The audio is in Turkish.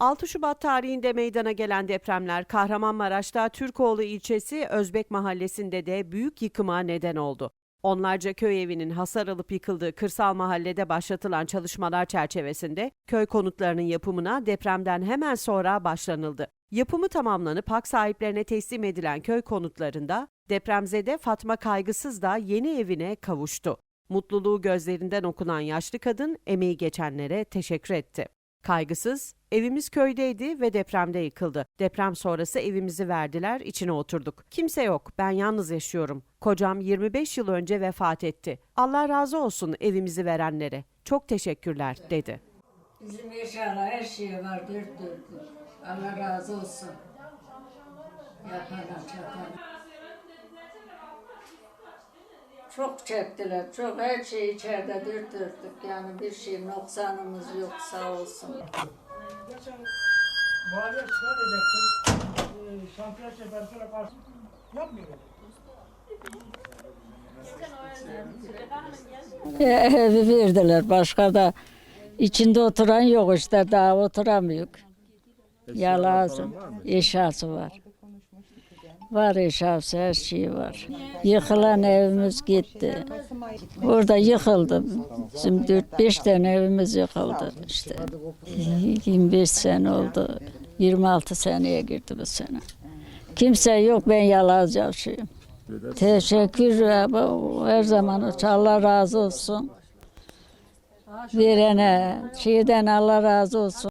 6 Şubat tarihinde meydana gelen depremler Kahramanmaraş'ta Türkoğlu ilçesi Özbek mahallesinde de büyük yıkıma neden oldu. Onlarca köy evinin hasar alıp yıkıldığı kırsal mahallede başlatılan çalışmalar çerçevesinde köy konutlarının yapımına depremden hemen sonra başlanıldı. Yapımı tamamlanıp hak sahiplerine teslim edilen köy konutlarında depremzede Fatma Kaygısız da yeni evine kavuştu. Mutluluğu gözlerinden okunan yaşlı kadın emeği geçenlere teşekkür etti. Kaygısız, evimiz köydeydi ve depremde yıkıldı. Deprem sonrası evimizi verdiler, içine oturduk. Kimse yok, ben yalnız yaşıyorum. Kocam 25 yıl önce vefat etti. Allah razı olsun evimizi verenlere. Çok teşekkürler, dedi. Bizim inşallah her şey var dört dörtlük. Allah razı olsun. Yapana çatana. Çok çektiler, çok her şey içeride dört dörtlük. Yani bir şey noksanımız yok sağ olsun. Geçen valiye şikayet edecektim. Ee, şantiyer şefersine karşı yapmıyor. Evi verdiler. Başka da içinde oturan yok işte daha oturamıyor. Ya lazım. Eşyası var. Var eşyası her şey var. Yıkılan evimiz gitti. Burada yıkıldı. Bizim 4-5 tane evimiz yıkıldı işte. 25 sene oldu. 26 seneye girdi bu sene. Kimse yok ben yalaz yaşıyorum. Teşekkür abi. Her zaman Allah razı olsun. Verene, şeyden Allah razı olsun.